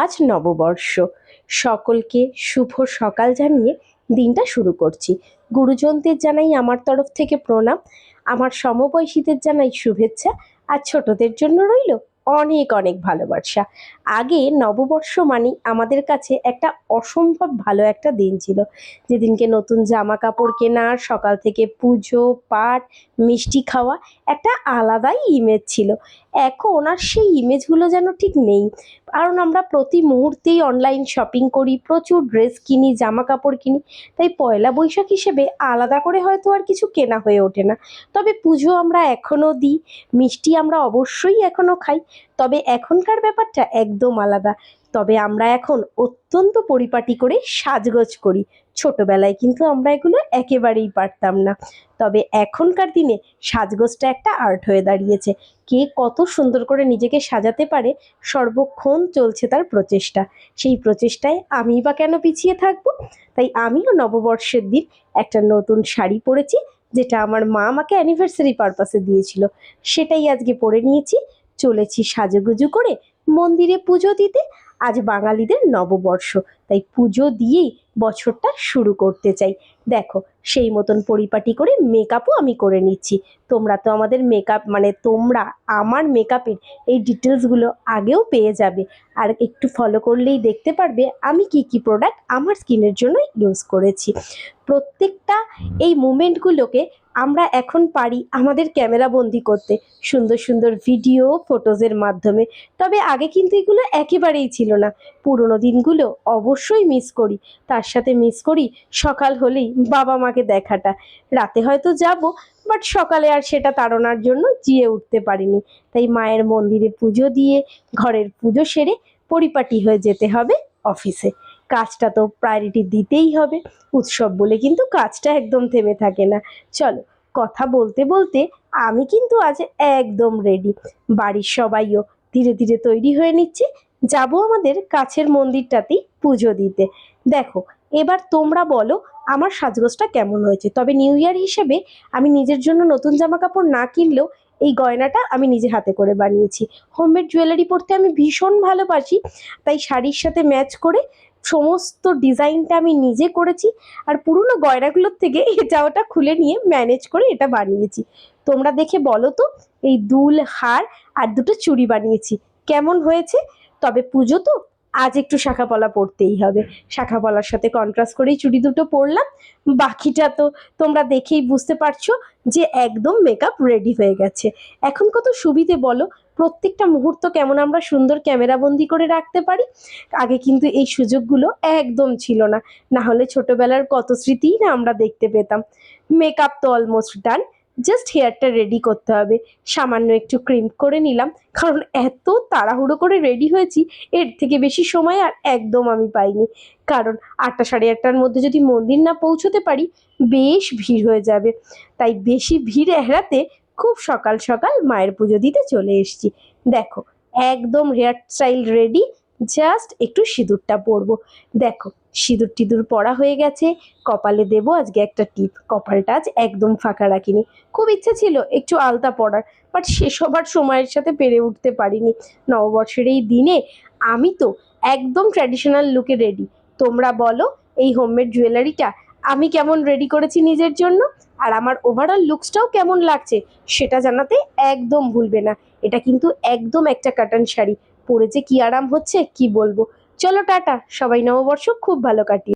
আজ নববর্ষ। সকলকে শুভ সকাল জানিয়ে দিনটা শুরু করছি। গুরুজনদের জানাই আমার তরফ থেকে প্রণাম। আমার সমবয়সীদের জানাই শুভেচ্ছা। আর ছোটদের জন্য রইল অনেক অনেক ভালোবাসা। আগে নববর্ষ মানেই আমাদের কাছে একটা অসম্ভব ভালো একটা দিন ছিল। যেদিনকে নতুন জামা কাপড় কেনার সকাল থেকে পুজো পাঠ মিষ্টি খাওয়া একটা আলাদাই ইমেজ ছিল। এখন আর সেই ইমেজগুলো যেন ঠিক নেই। কারণ আমরা প্রতি মুহূর্তেই অনলাইন শপিং করি, প্রচুর ড্রেস কিনি জামা কাপড় কিনি, তাই পয়লা বৈশাখ হিসেবে আলাদা করে হয়তো আর কিছু কেনা হয়ে ওঠে না। তবে পুজো আমরা এখনও দিই, মিষ্টি আমরা অবশ্যই এখনও খাই তবে এখনকার ব্যাপারটা একদম আলাদা। তবে আমরা এখন অত্যন্ত পরিপাটি করে সাজগোজ করি। ছোটবেলায় কিন্তু আমরা এগুলো একেবারেই পারতাম না। তবে এখনকার দিনে সাজগোজটা একটা আর্ট হয়ে দাঁড়িয়েছে। কে কত সুন্দর করে নিজেকে সাজাতে পারে সর্বক্ষণ চলছে তার প্রচেষ্টা। সেই প্রচেষ্টায় আমি বা কেন পিছিয়ে থাকব? তাই আমিও নববর্ষের দিন একটা নতুন শাড়ি পরেছি, যেটা আমার মা আমাকে অ্যানিভার্সারি পারপাসে দিয়েছিল। সেটাই আজকে পরে নিয়েছি। চলেছি সাজুগুজু করে মন্দিরে পুজো দিতে। আজ বাঙালিদের নববর্ষ তাই পুজো দিয়েই বছরটা শুরু করতে চাই। দেখো, সেই মতন পরিপাটি করে মেকআপও আমি করে নিচ্ছি। তোমরা তো আমাদের মেকআপ মানে তোমরা, আমার মেকআপের এই ডিটেলসগুলো আগেও পেয়ে যাবে। আর একটু ফলো করলেই দেখতে পারবে আমি কি কি প্রোডাক্ট আমার স্কিনের জন্য ইউজ করেছি। প্রত্যেকটা এই মুমেন্টগুলোকে আমরা এখন পারি আমাদের ক্যামেরা বন্দি করতে। সুন্দর সুন্দর ভিডিও ফটোজের মাধ্যমে। তবে আগে কিন্তু এগুলো একেবারেই ছিল না। পুরোনো দিনগুলো অবশ্যই মিস করি। তার সাথে মিস করি, সকাল হলেই বাবা মাকে দেখাটা। রাতে হয়তো যাব বাট সকালে আর সেটা তাড়নার জন্য জিয়ে উঠতে পারিনি। তাই মায়ের মন্দিরে পুজো দিয়ে, ঘরের পুজো সেরে পরিপাটি হয়ে যেতে হবে অফিসে কাজটা তো প্রায়োরিটি দিতেই হবে। উৎসব বলে কিন্তু কাজটা একদম থেমে থাকে না। চলো, কথা বলতে বলতে আমি কিন্তু আজ একদম রেডি বাড়ির সবাইও ধীরে ধীরে তৈরি হয়ে নিচ্ছে। যাব আমাদের কাছের মন্দিরটাতেই পুজো দিতে। দেখো, এবার তোমরা বলো আমার সাজগোজটা কেমন হয়েছে? তবে নিউ ইয়ার হিসেবে আমি নিজের জন্য নতুন জামা কাপড় না কিনলেও এই গয়নাটা আমি নিজে হাতে করে বানিয়েছি। হোমমেড জুয়েলারি পরতে আমি ভীষণ ভালোবাসি, তাই শাড়ির সাথে ম্যাচ করে সমস্ত ডিজাইনটা আমি নিজে করেছি আর পুরনো গয়নাগুলোর থেকে এটা ওটা খুলে নিয়ে ম্যানেজ করে এটা বানিয়েছি। তোমরা দেখে বলো তো, এই দুল, হার আর দুটো চুড়ি বানিয়েছি। কেমন হয়েছে? তবে পুজো তো আজ একটু শাখাপলা পরতেই হবে। শাখাপলার সাথে কন্ট্রাস্ট করেই চুড়ি দুটো পরলাম। বাকিটা তো তোমরা দেখেই বুঝতে পারছ যে একদম মেকআপ রেডি হয়ে গেছে। এখন কত সুবিধে বলো? প্রত্যেকটা মুহূর্ত কেমন আমরা সুন্দর ক্যামেরাবন্দি করে রাখতে পারি? আগে কিন্তু এই সুযোগগুলো একদম ছিল না। না হলে ছোটবেলার কত স্মৃতিই না আমরা দেখতে পেতাম। মেকআপ তো অলমোস্ট ডান জাস্ট হেয়ারটা রেডি করতে হবে। সামান্য একটু ক্রিম করে নিলাম। কারণ এত তাড়াহুড়ো করে রেডি হয়েছি, এর থেকে বেশি সময় আর একদম আমি পাইনি। কারণ আটটা সাড়ে আটটার মধ্যে যদি মন্দির না পৌঁছতে পারি, বেশ ভিড় হয়ে যাবে। তাই বেশি ভিড় এড়াতে খুব সকাল সকাল মায়ের পুজো দিতে চলে এসেছি। দেখো, একদম হেয়ার স্টাইল রেডি জাস্ট একটু সিঁদুরটা পরবো। দেখো সিঁদুর টিঁদুর পরা হয়ে গেছে। কপালে দেবো আজকে একটা টিপ। কপালটা আজ একদম ফাঁকা রাখিনি। খুব ইচ্ছে ছিল একটু আলতা পরার বাট সেসব আর সময়ের সাথে পেরে উঠতে পারিনি। নববর্ষের এই দিনে আমি তো একদম ট্র্যাডিশনাল লুকে রেডি তোমরা বলো, এই হোমমেড জুয়েলারিটা আমি কেমন রেডি করেছি নিজের জন্য? আর আমার ওভারঅল লুকসটাও কেমন লাগছে, সেটা জানাতে একদম ভুলবে না। এটা কিন্তু একদম একটা কাটান শাড়ি। পরে যে কি আরাম হচ্ছে, কি বলব? চলো টাটা সবাই নববর্ষ খুব ভালো কাটিয়ে।